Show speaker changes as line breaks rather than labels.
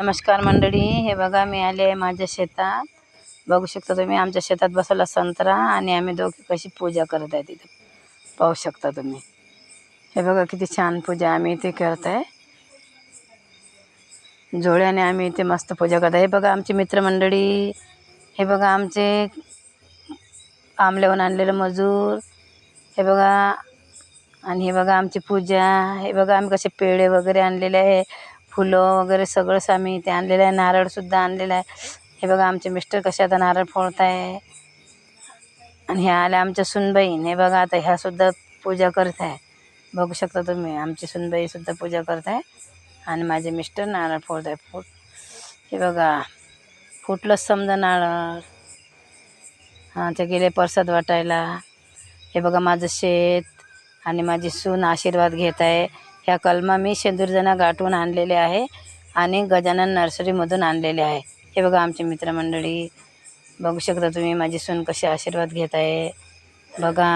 नमस्कार मंडळी हे बघा मी आले आहे माझ्या शेतात. बघू शकता तुम्ही आमच्या शेतात बसवला संत्रा आणि आम्ही दोघी कशी पूजा करत आहे तिथे. पाहू शकता तुम्ही. हे बघा किती छान पूजा आम्ही इथे करत आहे. जोड्याने आम्ही इथे मस्त पूजा करत आहे. हे बघा आमची मित्रमंडळी हे बघा आमचे आमल्याहून आणलेलं मजूर. हे बघा आणि हे बघा आमची पूजा. हे बघा आम्ही कसे पेढे वगैरे आणलेले आहे. फुलं वगैरे सगळंच आम्ही इथे आणलेलं आहे. नारळसुद्धा आणलेला आहे. हे बघा आमचे मिस्टर कसे आता नारळ फोडत आहे आणि ह्या आल्या आमच्या सुनबाईन हे बघा आता ह्यासुद्धा पूजा करत आहे बघू शकता तुम्ही आमची सुनबाईसुद्धा पूजा करत आहे आणि माझे मिस्टर नारळ फोडत आहे फुट हे बघा फुटलंच समजा नारळ. हां ते गेले प्रसाद वाटायला. हे बघा माझं शेत. आणि माझी सून आशीर्वाद घेत आहे. ह्या कलमा मी शेंदूरजना गाठून आणलेले आहे आणि गजानन नर्सरीमधून आणलेले आहे. हे बघा आमची मित्रमंडळी. बघू शकता तुम्ही माझी सून कसे आशीर्वाद घेत आहे. बघा.